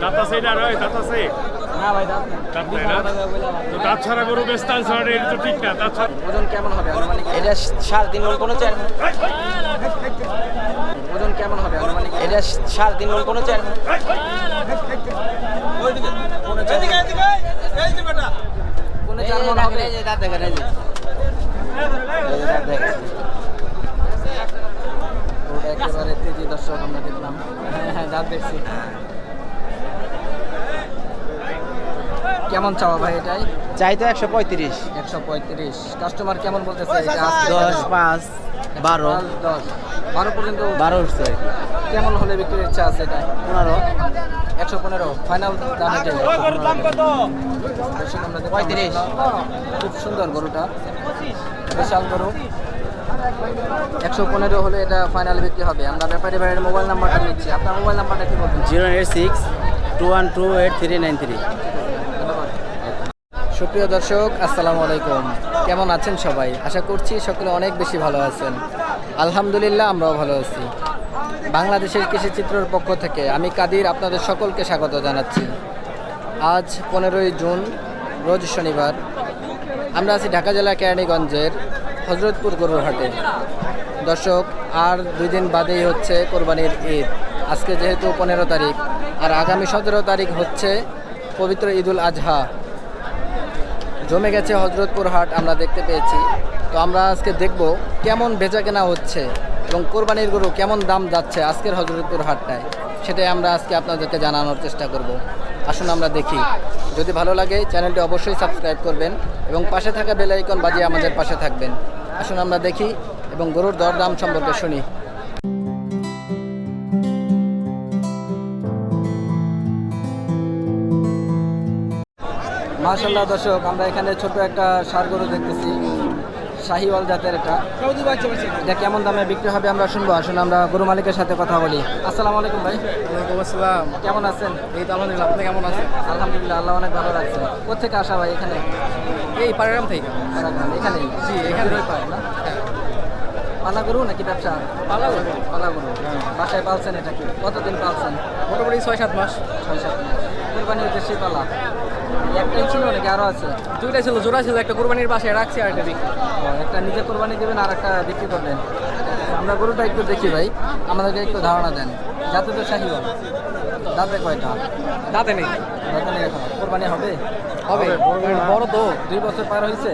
দাঁত না ভাই দাঁত তো ছাড়া গরু বেচতে আনছে মানে এটা তো ঠিক না দাঁত ছাড়া ওজন কেমন হবে আনুমানিক? এটা সাড়ে তিন মন কোনো চার ওজন কেমন হবে আনুমানিক? এটা সাড়ে তিন মন কোনো চার কোনো চার মণ। কোনো চার মণ হবে? দাঁত দেখেন এই যে। দাঁত দেখেন। একেবারে তেজি দর্শক আমরা দেখলাম। হ্যাঁ হ্যাঁ দাঁত দেখছি। কেমন চাওয়া ভাই এটাই? চাই তো একশো পঁয়ত্রিশ। একশো পঁয়ত্রিশ। কাস্টমার কেমন বলতেছে দশ পাঁচ বারো। দশ বারো পর্যন্ত বারো উঠছে। কেমন হলে বিক্রির ইচ্ছা আছে এটা? পনেরো। একশো পনেরো। ফাইনাল দাম এটাই পঁয়ত্রিশ। খুব সুন্দর গরুটা। বিশাল গরু। একশো পনেরো হলে এটা ফাইনাল বিক্রি হবে। আমরা ব্যাপারী ভাইয়ের মোবাইল নাম্বারটা নিচ্ছি। আপনার মোবাইল নাম্বারটা কি বলবেন? Zero eight six two one two eight three nine three. সুপ্রিয় দর্শক, আসসালামু আলাইকুম। কেমন আছেন সবাই? আশা করছি সকলে অনেক বেশি ভালো আছেন। আলহামদুলিল্লাহ, আমরাও ভালো আছি। বাংলাদেশের কৃষি কৃষিচিত্রর পক্ষ থেকে আমি কাদির আপনাদের সকলকে স্বাগত জানাচ্ছি। আজ পনেরোই জুন, রোজ শনিবার। আমরা আছি ঢাকা জেলা কেরানীগঞ্জের হজরতপুর গরুর হাটে দর্শক, আর দুই দিন বাদেই হচ্ছে কোরবানির ঈদ। আজকে যেহেতু পনেরো তারিখ, আর আগামী সতেরো তারিখ হচ্ছে পবিত্র ঈদুল আজহা। জমে গেছে হজরতপুর হাট আমরা দেখতে পেয়েছি। তো আমরা আজকে দেখব কেমন বেচা কেনা হচ্ছে এবং কোরবানির গরু কেমন দাম যাচ্ছে আজকের হজরতপুর হাটটায়, সেটাই আমরা আজকে আপনাদেরকে জানানোর চেষ্টা করব। আসুন আমরা দেখি। যদি ভালো লাগে চ্যানেলটি অবশ্যই সাবস্ক্রাইব করবেন এবং পাশে থাকা বেল আইকন বাজিয়ে আমাদের পাশে থাকবেন। আসুন আমরা দেখি এবং গরুর দরদাম সম্পর্কে শুনি। মাশাল্লাহ দর্শক আমরা এখানে ছোট একটা সার গরু দেখতেছি শাহিওয়াল জাতের এটা এটা কেমন দামে বিক্রি হবে আমরা শুনব। আসুন আমরা গরু মালিকের সাথে কথা বলি। আসসালামু আলাইকুম ভাই। ওয়ালাইকুম আসসালাম। কেমন আছেন? এই তো আলহামদুলিল্লাহ আপনি কেমন আছেন? আলহামদুলিল্লাহ আল্লাহ অনেক ভালো লাগছে কোথেকে আসা ভাই এখানে? এই পাড়াগ্রাম থেকে। এখানেই? জি। গরুই পায় না? পালা গরু নাকি ব্যবসা? পালা গরু। পালা গরু বাসায় পালছেন এটা কি? কতদিন পালছেন? মোটামুটি ছয় সাত মাস। ছয় সাত মাস। কোরবানির উদ্দেশ্যে পালা? একটাই ছিল নাকি আরও আছে? দুইটা ছিল জোড়া ছিল একটা কোরবানির পাশে রাখছি আর একটা বিক্রি। একটা নিজে কোরবানি দেবেন আর একটা বিক্রি করবেন আমরা গরুটা একটু দেখি ভাই আমাদেরকে একটু ধারণা দেন। যাতে তো শাহিওয়াল দাঁতে কয়টা? দাঁতে নেই। দাঁতে নেই এখন। কোরবানি হবে? হবে। বড় তো দুই বছর পার হয়েছে?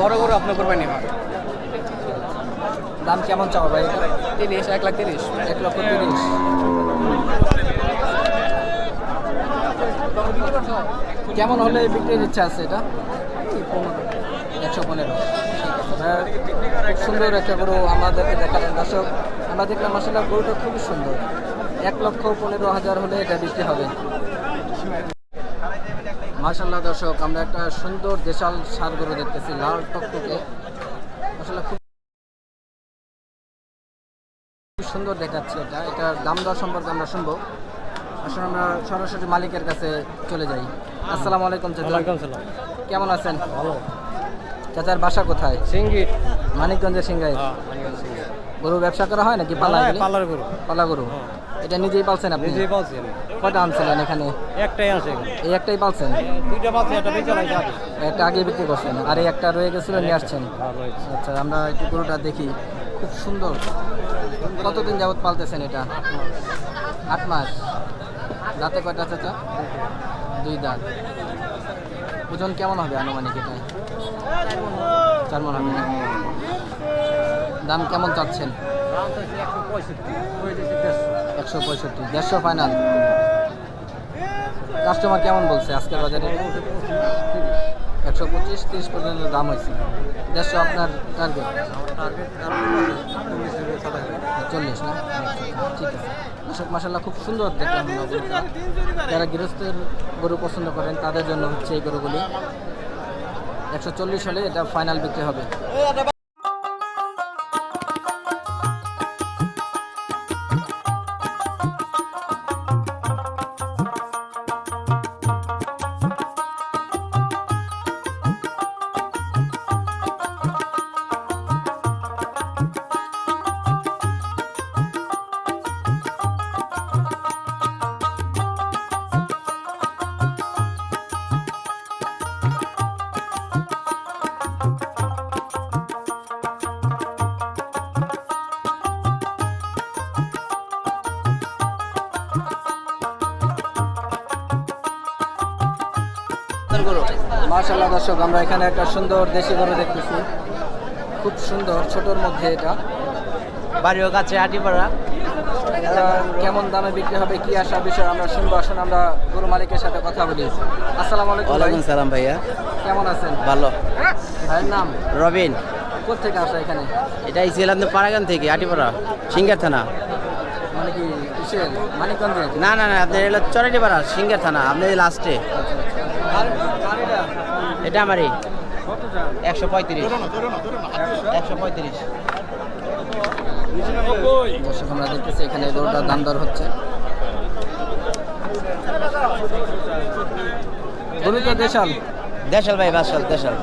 বড় গরু আপনার কোরবানি হয় দাম কেমন চাও ভাই? তিরিশ এক লাখ তিরিশ। এক লক্ষ তিরিশ। কেমন হলে বিক্রির ইচ্ছা আছে এটা? একশো পনেরো। খুব সুন্দর একটা গরু আমাদেরকে দেখালেন। দর্শক, আমরা দেখলাম আসলে গরুটা খুবই সুন্দর। এক লক্ষ পনেরো হাজার হলে এটা বিক্রি হবে। মার্শাল্লাহ দর্শক, আমরা একটা সুন্দর দেশাল সার গরু দেখতেছি, লাল টকটকে। আসলে খুব সুন্দর দেখাচ্ছে এটা। এটার দাম দর সম্পর্কে আমরা শুনব। আসলে আমরা সরাসরি মালিকের কাছে চলে যাই। আসসালামু আলাইকুম চাচা। সালাম। কেমন আছেন? ভালো। চাচার বাসা কোথায়? সিঙ্গি। মানিকগঞ্জের সিংগাই গরু ব্যবসা করা হয় নাকি পালা এগুলি? পার্লার গরু। পালা গরু। এটা নিজেই পালছেন আপনি? নিজেই পালছি কয়টা আনছিলেন এখানে? একটাই আছে এই একটাই পালছেন? দুইটা পালছি একটা বেঁচে নাই একটা আগে বিক্রি করছেন আর এই একটা রয়ে গেছিল নিয়ে আসছেন। আচ্ছা আমরা একটু গরুটা দেখি। খুব সুন্দর। কতদিন যাবত পালতেছেন এটা? আট মাস। দাঁতে কয়টা চাচা? দুই দাঁত। ওজন কেমন হবে আনুমানিক এটা? চার মন হবে না? দাম কেমন চাচ্ছেন? একশো পঁয়ষট্টি। দেড়শো ফাইনাল কাস্টমার কেমন বলছে আজকের বাজারে? একশো পঁচিশ, তিরিশ পর্যন্ত দাম হয়েছে। দেড়শো আপনার টার্গেট চল্লিশ না? ঠিক আছে। মাসাল্লাহ খুব সুন্দর দেখলাম যারা গৃহস্থের গরু পছন্দ করেন, তাদের জন্য হচ্ছে এই গরুগুলি। একশো চল্লিশ এটা ফাইনাল বিক্রি হবে। মার্শাল্লাহ দর্শক আমরা এখানে একটা সুন্দর দেশি গরু দেখতেছি। খুব সুন্দর ছোটর মধ্যে এটা। বাড়িও কাছে আটিপাড়া কেমন দামে বিক্রি হবে কি আসা বিষয় আমরা শুনব। আসুন আমরা গরু মালিকের সাথে কথা বলি। আসসালাম আলাইকুম সালাম ভাইয়া। কেমন আছেন? ভালো। ভাইয়ের নাম? রবিন। কোথেকে আসা এখানে? এটা ছিল আপনার পাড়াগান থেকে আটিপাড়া সিঙ্গার থানা। মানে কি কিসের? মানিকগঞ্জের? না না না আপনার এলো চরাটিপাড়া সিঙ্গার থানা আপনি লাস্টে এটা আমারই। একশো পঁয়ত্রিশ। একশো পঁয়ত্রিশ। দর্শক আমরা দেখতেছি এখানে গরুটার দাম দর হচ্ছে। গরুটা দেশাল। দেশাল ভাই বাসাল দেশাল।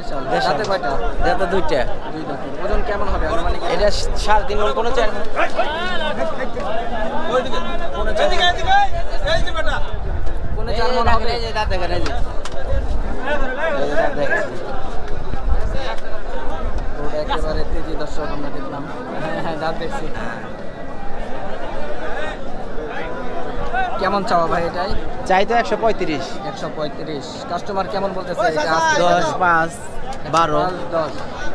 দেশাল। সাথে কয়টা? এটা দুইটা। দুই ওজন কেমন হবে আনুমানিক? এটা সাড়ে তিন মন কোনো চার মন হবে এই যে দাঁত দেখেন, একেবারে তেজি দর্শক আমরা দেখলাম। হ্যাঁ হ্যাঁ দেখছি। কেমন চাওয়া ভাই এটাই? চাই তো একশো পঁয়ত্রিশ। একশো পঁয়ত্রিশ। কাস্টমার কেমন বলতেছে? দশ পাঁচ বারো। দশ।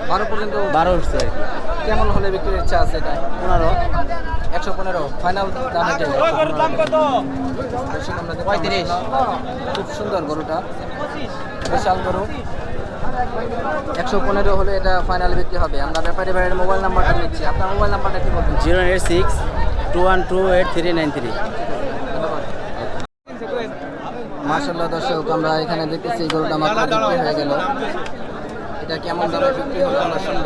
বারো পর্যন্ত বারো উঠছে কেমন হলে বিক্রির ইচ্ছা আছে এটা? পনেরো। একশো পনেরো। ফাইনাল দাম পঁয়ত্রিশ। খুব সুন্দর গরুটা। বিশাল গরু। একশো পনেরো হলে এটা ফাইনাল বিক্রি হবে। আমরা ব্যাপারী ভাইয়ের মোবাইল নাম্বারটা নিচ্ছি। আপনার মোবাইল নাম্বারটা কি বলবেন? Zero eight six two one two eight three nine three. মার্শাল্লাহ দর্শক আমরা এখানে দেখতেছি গরুটা মাত্র বিক্রি হয়ে গেল। এটা কেমন দামে বিক্রি হলো আমরা শুনব।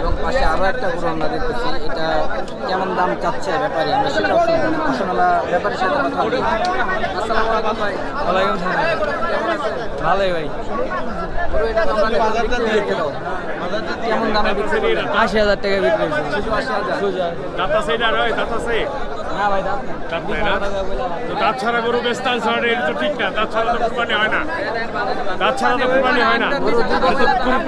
এবং পাশে আরও একটা গরু আমরা দেখতেছি এটা কেমন দাম চাচ্ছে ব্যাপারে? আমরা সেটাও শুনব। আসুন আমরা ব্যাপারীর সাথে কথা বলি। আসসালামু আলাইকুম ভাই। ওয়ালাইকুম সালাম। কেমন আছেন? ভালোই ভাই। গরু এটা তো আমরা দেখলাম বিক্রি হয়ে গেল। কেমন দামে বিক্রি আশি হাজার টাকা বিক্রি হয়েছে। শুধু আশি হাজার? দাঁত আছে এটা রয় দাঁত আছে। না ভাই দাঁত ছাড়া গরু বেচতে আনছে মানে এটা তো ঠিক না দাঁত তো কুরবানি হয় না। দাঁত ছাড়া তো কুরবানি হয় না।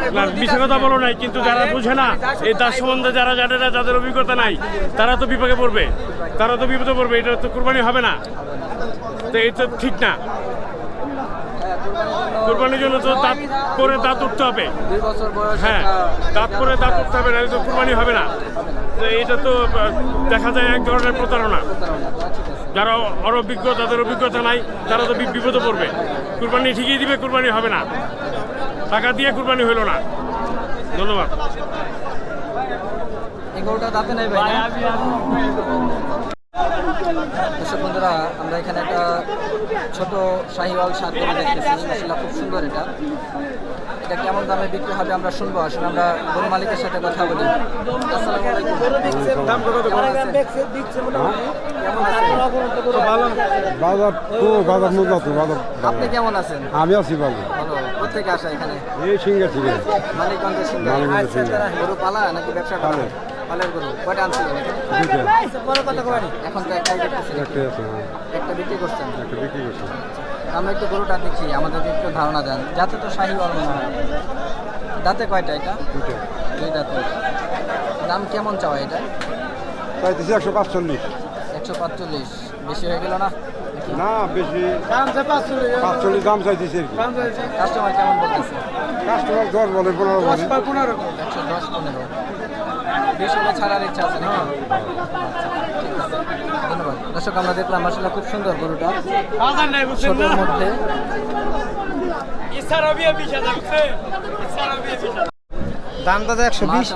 এটা মিশে কথা বলো নাই, কিন্তু যারা বুঝে না, এই দাঁত সম্বন্ধে যারা জানে না যাদের অভিজ্ঞতা নাই। তারা তো বিপাকে পড়বে। তারা তো বিপদে পড়বে, এটা তো কুরবানি হবে না। তো এই তো ঠিক না। কুরবানির জন্য তো দাঁত করে দাঁত উঠতে হবে। হ্যাঁ দাঁত করে দাঁত উঠতে হবে না তো কুরবানি হবে না। এটা তো দেখা যায় এক ধরনের প্রতারণা। যারা অনভিজ্ঞ তাদের অভিজ্ঞতা নাই, তারা তো বিপদে পড়বে। কুরবানি ঠিকই দিবে, কুরবানি হবে না। টাকা দিয়ে কুরবানি হইল না। ধন্যবাদ। এই গরুটা দাঁতে নাই ভাই? দর্শক বন্ধুরা আমরা এখানে একটা ছোট শাহিওয়াল সার গরু দেখতেছি। মাসাল্লাহ খুব সুন্দর এটা। এটা কেমন দামে বিক্রি হবে আমরা শুনব। আসলে আমরা গরু মালিকের সাথে কথা বলি। আপনি কেমন আছেন? আমি আছি ভালো। কোথেকে আসা এখানে? এই সিঙ্গার থেকে। মালিকগঞ্জের মানিকগঞ্জের সিংহ। গরু পালা নাকি ব্যবসা করা পালের। গরু কয়টা আনছিলেন এখানে? দুইটা। এখন তো একটাই দেখতেছি একটাই আছে হ্যাঁ। একটা বিক্রি করছেন? একটা বিক্রি করছি। আমরা একটু গরুটা দেখি আমাদেরকে একটু ধারণা দেন। যাতে তো শাহি মনে হয়। দাঁতে কয়টা এটা? দুই দাঁতে। দাম কেমন চাওয়া এটা? চাইতেছি একশো পাঁচচল্লিশ। একশো পাঁচচল্লিশ। বেশি হয়ে গেল না? না বেশি। পাঁচচল্লিশ। দাম চাইতেছি কাস্টমার কেমন বলতেছে? কাস্টমার দশ বলে পনেরো বলে। একশো দশ পনেরো। বেশি ছাড়ার ইচ্ছা আছে ঠিক ধন্যবাদ। দর্শক আমরা দেখলাম আসলে খুব সুন্দর গরুটা। ছোটোর মধ্যে। দাম দাদা একশো বিশ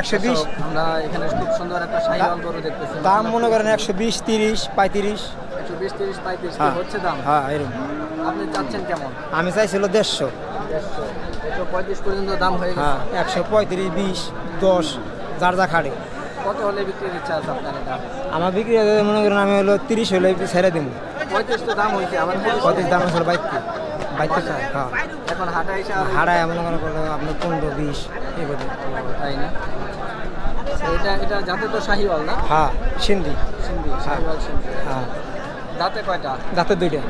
একশো বিশ। আমরা এখানে খুব সুন্দর একটা শাহিওয়াল গরু দেখতেছি দাম মনে করেন একশো বিশ তিরিশ পঁয়ত্রিশ। একশো বিশ তিরিশ পঁয়ত্রিশ হ্যাঁ। হচ্ছে দাম? হ্যাঁ এরকম। আপনি চাচ্ছেন কেমন? আমি চাইছিল দেড়শো। দেড়শো। একশো পঁয়ত্রিশ পর্যন্ত দাম হয়ে গেছে। হ্যাঁ একশো পঁয়ত্রিশ বিশ দশ। যার যা খাড়ে। কত হলে বিক্রির ইচ্ছা আছে আপনার এটা? আমার বিক্রি হয়ে মনে করেন আমি হলো তিরিশ হলে ছেড়ে দিব পঁয়ত্রিশ তো দাম হয়েছে আমার পঁয়ত্রিশ দাম আসলে বাইতে বাইতে হ্যাঁ। এখন হাটা এসে হাড়ায় মনে করেন করল আপনার পনেরো বিশ করে তাই না? এটা এটা যাতে তো শাহিওয়াল না? হ্যাঁ সিন্ধি। সিন্ধি শাহিওয়াল সিন্ধি। হ্যাঁ। দাঁতে কয়টা? দাঁতের দুইটা।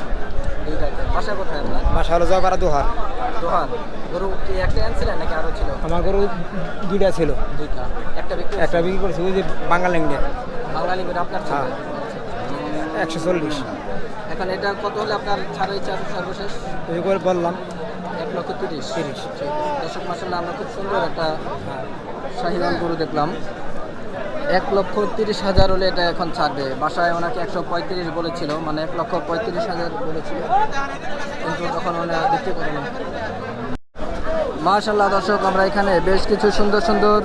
দুই দাঁতে বাসা কোথায় আপনার? বাসা হলো জয়পাড়া দোহার। দোহার। গরু কি একটা আনছিলেন নাকি আরও ছিল? আমার গরু দুইটা ছিল। দুইটা। একটা বিক্রি একটা বিক্রি করেছি ওই যে বাঙাল ইন্ডিয়া বাঙালি গরু আপনার ছিল? হ্যাঁ। একশো চল্লিশ। এখন এটা কত হলে আপনার ছাড় ইচ্ছা সর্বশেষ? এই করে বললাম। এক লক্ষ তিরিশ। তিরিশ। দর্শক মাসাল্লাহ আমরা খুব সুন্দর একটা শাহিওয়াল গরু দেখলাম। এক লক্ষ তিরিশ হাজার হলে এটা এখন ছাড়বে। বাসায় ওনাকে একশো পঁয়ত্রিশ বলেছিল মানে এক লক্ষ পঁয়ত্রিশ হাজার বলেছিল। কিন্তু তখন ওনারা বিক্রি করেনি মাশাল্লাহ দর্শক আমরা এখানে বেশ কিছু সুন্দর সুন্দর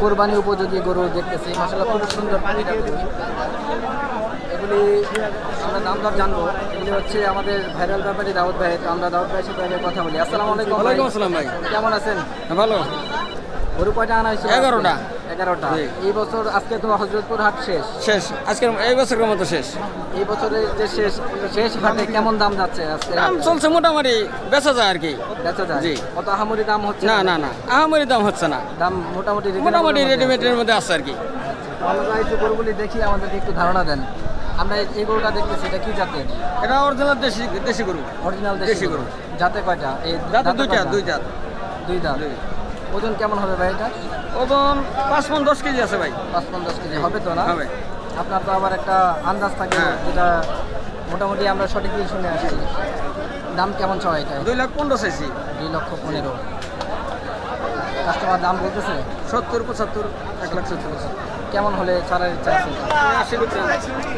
কোরবানি উপযোগী গরু দেখতেছি। মাশাল্লাহ খুব সুন্দর এগুলি আমরা দাম দর জানব। এগুলি হচ্ছে আমাদের ভাইরাল ব্যাপারী দাউদ ভাই। আমরা দাউদ ভাইয়ের সাথে কথা বলি। আসসালামু আলাইকুম ভাই। ওয়ালাইকুম আসসালাম ভাই। কেমন আছেন? ভালো। গরু কয়টা আনা হয়েছে? এগারোটা। এগারোটা। এই বছর আজকে তো হজরতপুর হাট শেষ? শেষ। আজকের এই বছরের মতো শেষ। এই বছরের যে শেষ শেষ হাটে কেমন দাম যাচ্ছে আজকে দাম চলছে মোটামুটি বেচা যায় আর কি। বেচা যায়? জি। কত আহামরি দাম হচ্ছে না না? না আহামরি দাম হচ্ছে না। দাম মোটামুটি মোটামুটি রেডিমেডের মধ্যে আছে আর কি। আমরা একটু গরুগুলি দেখি আমাদেরকে একটু ধারণা দেন। আমরা এই- গরুটা দেখতেছি এটা কি জাতের? এটা অরিজিনাল দেশি দেশি গরু। অরিজিনাল দেশি গরু। জাতে কয়টা? এই দুইটা দুই জাত। দুই দাঁত দুই। ওজন কেমন হবে ভাই এটা? ওজন পাঁচ মন দশ কেজি আছে ভাই। পাঁচ পন দশ কেজি হবে তো না? হবে। আপনার তো আবার একটা আন্দাজ থাকে হ্যাঁ। যেটা মোটামুটি আমরা সঠিকই শুনে আসছি। দাম কেমন ছয় এটা? দুই লাখ পনেরো চাইছি। দুই লক্ষ পনেরো। কাস্টমার দাম বলতেছে? সত্তর পঁচাত্তর এক লাখ সত্তর। কেমন হলে ছাড়ার ইচ্ছা আছে? আশি রুপি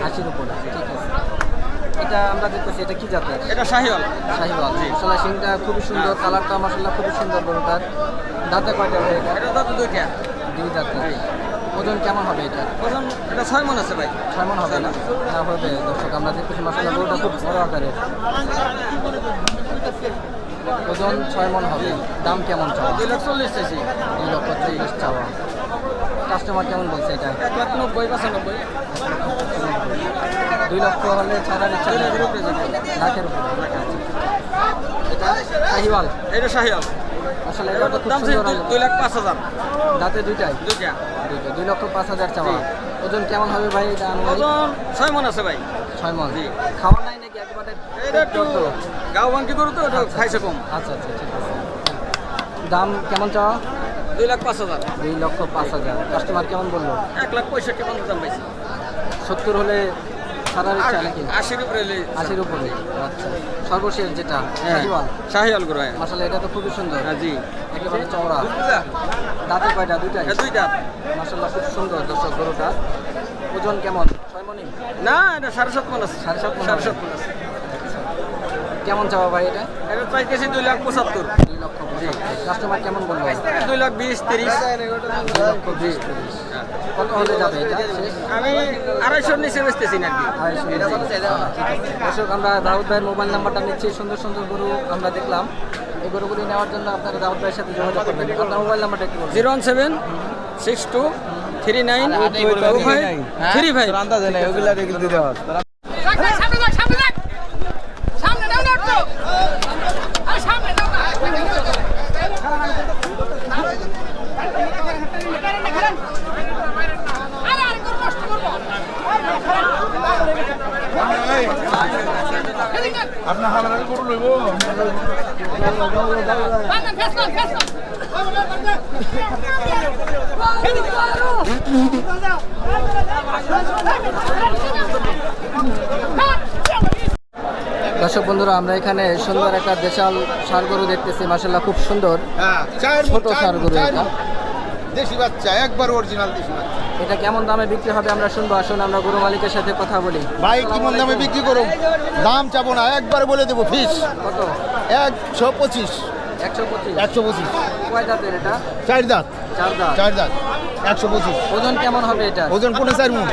আশির উপরে ঠিক আছে। এটা আমরা দেখতেছি এটা কি জাতের? এটা শাহিওয়াল। শাহিওয়াল। মশলা শিংটা খুবই সুন্দর কালারটা মশলা খুবই সুন্দর গরুটার। দাঁতে কয়টা হবে এটা এটা দাঁত দুইটা। দুই দাঁতে। ওজন কেমন হবে এটা? ওজন এটা ছয় মন আছে ভাই। ছয় মন হবে না? না হবে দর্শক আমরা দেখতেছি মশলা গরুটা খুব বড় আকারের। ওজন ছয় মন হবে। দাম কেমন চাওয়া? দুই লাখ চল্লিশ চাইছি। দুই লক্ষ চল্লিশ চাওয়া। কাস্টমার কেমন বলছে এটা? এক লাখ নব্বই পঁচানব্বই। দুই লক্ষ হলে ছাড়ার ইচ্ছা। লাখের উপরে লাখের উপরে এটা শাহিওয়াল। এটা শাহিওয়াল। আসলে এটা দাম দুই- লাখ পাঁচ হাজার। দাঁতে দুইটাই। দুইটা। দুইটা। দুই লক্ষ পাঁচ হাজার চাওয়া। ওজন কেমন হবে ভাই? এটা আনুমানিক? ওজন ছয় মন আছে ভাই। ছয় মন। জি। খাওয়া নাই নাকি? একেবারে এটা একটু? গাও বাঙ্কি করু তো এটা খাইছে কম। আচ্ছা আচ্ছা ঠিক আছে। দাম কেমন চাওয়া? দুই লাখ পাঁচ হাজার। দুই লক্ষ পাঁচ হাজার। কাস্টমার কেমন বলল? এক লাখ পঁয়ষট্টি পঞ্চাশ দাম পাইছি। সত্তর হলে নাকি? আশির উপরে আশির উপরে। আচ্ছা। সর্বশেষ যেটা হ্যাঁ। শাহিওয়াল। শাহিওয়াল গরু হ্যাঁ। এটা তো খুবই সুন্দর। হ্যাঁ, জি। একেবারে চওড়া। দাঁতে কয়টা? দুইটাই? এটা দুই দাঁত মাসাল্লাহ খুব সুন্দর দর্শক গরুটা। ওজন কেমন? ছয় মনি না এটা সাড়ে সাত মন আছে। সাড়ে সাত সাড়ে। সাত মন আছে। কেমন চাওয়া ভাই এটা? এটা চাইতেছি দুই লাখ পঁচাত্তর। দুই লক্ষ কাস্টমার কেমন বলল? দুই লাখ বিশ তিরিশ। দুই লক্ষ বিশ তিরিশ। কত হলে যাবে? এটা আমি আড়াইশোর নিচে বেচতেছি না আর কি আড়াইশো নিচে। দর্শক আমরা দাউদ ভাইয়ের মোবাইল নাম্বারটা নিচ্ছি। সুন্দর সুন্দর গরু আমরা দেখলাম। এই গরুগুলি নেওয়ার জন্য আপনারা দাউদ ভাইয়ের সাথে যোগাযোগ করবেন। আপনার মোবাইল নাম্বারটা zero one seven six two three nine three five আন্দাজ নেই ওগুলা রেগুল দিতে হবে সামনে সামনে যাক সামনে যাক সামনে দাও না একটু আরে সামনে দাও না আরে আরে করে কষ্ট করব আপনার হালাল করে লইব বান্দা ফেসলাম ফেসলাম এদিকে আরও দর্শক বন্ধুরা আমরা এখানে সুন্দর একটা দেশাল সার গরু দেখতেছি। মাসাল্লাহ খুব সুন্দর। হ্যাঁ ছোট সার গরু এটা। দেশি বাচ্চা একবার অরিজিনাল দেশি বাচ্চা। এটা কেমন দামে বিক্রি হবে আমরা শুনব। আসুন আমরা গরু মালিকের সাথে কথা বলি। ভাই কেমন দামে বিক্রি করুন দাম চাবো না একবার বলে দেবো ফিস। কত? একশো পঁচিশ। একশো পঁচিশ। একশো পঁচিশ। কয় দাঁতের এটা? চার দাঁত। চার দাঁত। চার দাঁত। একশো পঁচিশ। ওজন কেমন হবে এটা ওজন পনেরো চার মন।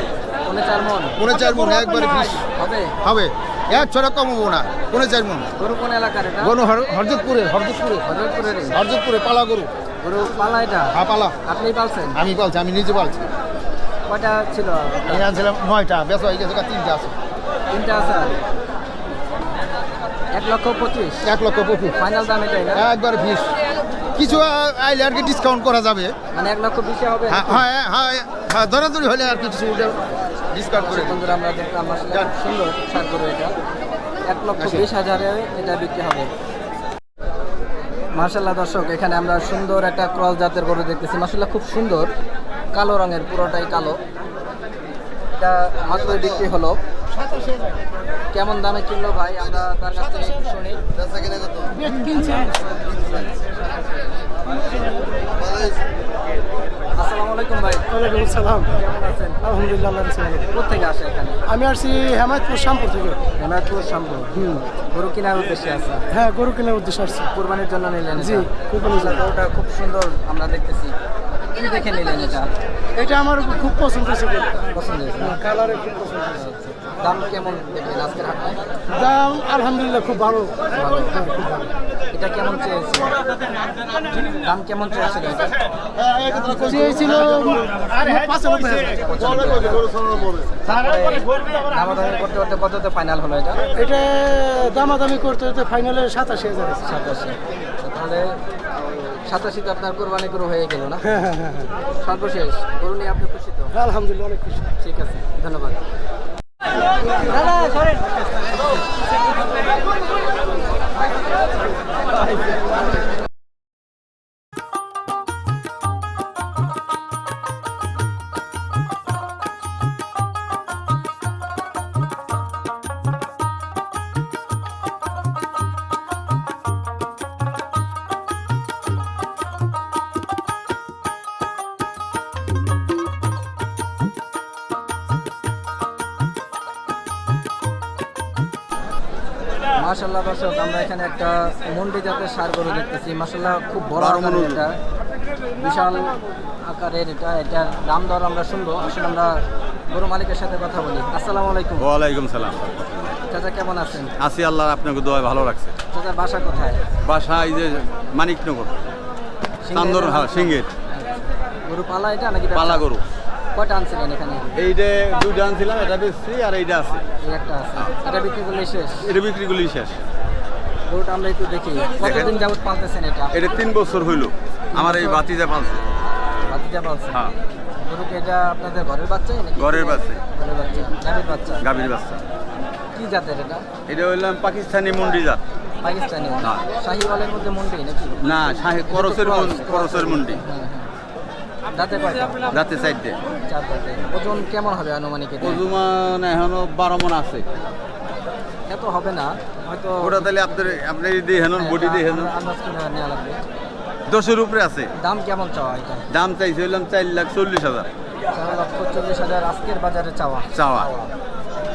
পৌনে চার মন। পনেরো চার মন একবারে ফিস হবে? হবে। এক ছড়া কমাবো না। পনেরো চার মন। গরু কোন এলাকার এটা? গরু হর- হরজতপুরে হরজতপুরে। হজরতপুরের হরজতপুরে পালা গরু। গরু পালা এটা? হ্যাঁ পালা। আপনি পালছেন? আমি পালছি আমি নিজে পালছি। কয়টা ছিল? আমি আনছিলাম নয়টা বেচা হয়ে গেছে তিনটা আছে। তিনটা আছে। এক লক্ষ পঁচিশ। এক লক্ষ পঁচিশ। ফাইনাল দাম এটাই না? একবার ফিস কিছু আইলে আর কি ডিসকাউন্ট করা যাবে? মানে এক লক্ষ বিশে হবে? হ্যাঁ হ্যাঁ হ্যাঁ হ্যাঁ দরাদরি হলে আর কিছু ডিসকাউন্ট করে বন্ধুরা আমরা দেখলাম আসলে সুন্দর সার গরু এটা। এক লক্ষ আচ্ছা। বিশ হাজারে এটা বিক্রি হবে। মার্শাল্লাহ দর্শক এখানে আমরা সুন্দর একটা ক্রস জাতের গরু দেখতেছি। মার্শাল্লাহ খুব সুন্দর। কালো রঙের পুরোটাই কালো। এটা মাত্র বিক্রি হলো। কেমন দামে কিনলো ভাই? আমরা তার কাছ থেকে শুনি। আসসালামু আলাইকুম ভাই। ওয়ালাইকুম আসসালাম। কেমন আছেন আলহামদুলিল্লাহ আল্লাহ রাসূলের। কোথেকে আসে এখানে? আমি আসছি হেমায়তপুর শ্যামপুর থেকে। হেমায়তপুর শ্যামপুর। গরু কেনার উদ্দেশ্যে আছে হ্যাঁ গরু কেনার উদ্দেশ্যে আসছি। কোরবানির জন্য নিলেন জি, এটা? কোরবানির জন্য। গরুটা খুব সুন্দর আমরা দেখতেছি। কি দেখে নিলেন এটা? এটা আমার খুব পছন্দ হয়েছে গরু। পছন্দ হয়েছে কালারে খুব পছন্দ হয়েছে। দাম কেমন দেখলেন আজকের হাটে দাম আলহামদুলিল্লাহ খুব ভালো। হ্যাঁ, এটা কেমন চেয়েছিল দাম কেমন চেয়েছিল এটা? চেয়েছিল দামাদামি করতে করতে কততে ফাইনাল হলো এটা? এটা দামাদামি করতে করতে ফাইনালে সাতাশি হাজার সাতাশি। তাহলে সাতাশি তো আপনার কোরবানি গরু হয়ে গেল না? হ্যাঁ হ্যাঁ হ্যাঁ হ্যাঁ। সর্বশেষ গরু নিয়ে আপনি খুশি তো? আলহামদুলিল্লাহ অনেক খুশি। ঠিক আছে ধন্যবাদ। সরেন। মাশাল্লাহ দর্শক আমরা এখানে একটা মন্ডি জাতের সার গরু দেখতেছি। মাশাল্লাহ খুব বড় আকারের এটা। বিশাল আকারের এটা এটার দাম দর আমরা শুনব। আসলে আমরা গরু মালিকের সাথে কথা বলি। আসসালামু আলাইকুম। ওয়ালাইকুম সালাম। চাচা কেমন আছেন? আসি আল্লাহ আপনাকে দোয়া ভালো রাখছে চাচার বাসা কোথায়? বাসা এই যে মানিকনগর। চান্দর হ্যাঁ সিঙ্গের গরু পালা এটা নাকি পালা গরু। কয়টা আনছিলেন এখানে? এইটা দুইটা আনছিলাম এটা বেশি আর এইটা আছে। একটা আছে। এটা বিক্রি করলে শেষ? এটা বিক্রি করলি শেষ। গরুটা আমরা একটু দেখি। কতদিন যাবত পালতেছেন এটা? এটা তিন বছর হইল। আমার এই বাতিজা পালছে। বাতিজা পালছেন হ্যাঁ। গরুকে এটা আপনাদের ঘরের বাচ্চা নাকি? ঘরের বাচ্চা। ঘরের বাচ্চা। গাভীর বাচ্চা? গাভীর বাচ্চা। কি জাতের এটা? এটা হইলাম পাকিস্তানি মন্ডি জাত। পাকিস্তানি হ্যাঁ। শাহিওয়ালের মধ্যে মন্ডি নাকি? না শাহে করসের করসের মন্ডি। হ্যাঁ, হ্যাঁ। দাঁতে কয়টা দাঁতে চারটে চার দাঁতে ওজন কেমন হবে আনুমানিক ওজন এখনও বারো মন আছে। এত হবে না হয়তো ওটা তাহলে আপনার আপনি দিয়ে হেনন বডি দিয়ে হেন আমরা আন্দাজ করে নেওয়া লাগবে। দশের উপরে আছে। দাম কেমন চাওয়া এটা? দাম চাইছিলাম চার লাখ চল্লিশ হাজার। চার লক্ষ চল্লিশ হাজার আজকের বাজারে চাওয়া। চাওয়া।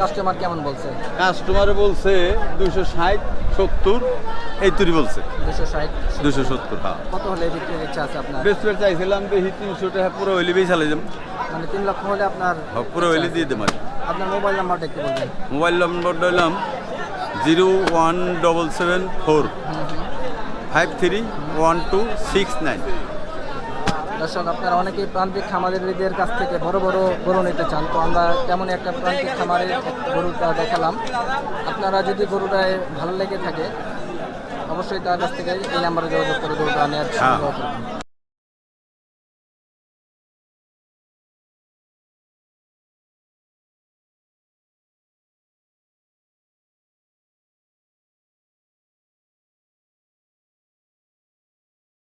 কাস্টমার কেমন বলছে? কাস্টমার বলছে দুশো ষাট সত্তর এই তুরি বলছে। দুশো ষাট দুশো সত্তর হ্যাঁ। কত হলে বিক্রির ইচ্ছা আছে আপনার? চাইছিলাম দেখি তিনশো টাকা পুরো হইলে বেশ চালাই যাম মানে তিন লক্ষ হলে আপনার পুরো হইলে দিয়ে দেবো আপনার মোবাইল নাম্বারটা একটু বলবেন। মোবাইল নম্বরটা হইলাম zero one double seven four five three one two six nine. দর্শক আপনারা অনেকেই প্রান্তিক খামারিদের কাছ থেকে বড় বড় গরু নিতে চান। তো আমরা তেমন একটা প্রান্তিক খামারে গরুটা দেখালাম। আপনারা যদি গরুটায় ভালো লেগে থাকে অবশ্যই তার কাছ থেকে এই নাম্বারে যোগাযোগ করে গরুটা নেওয়ার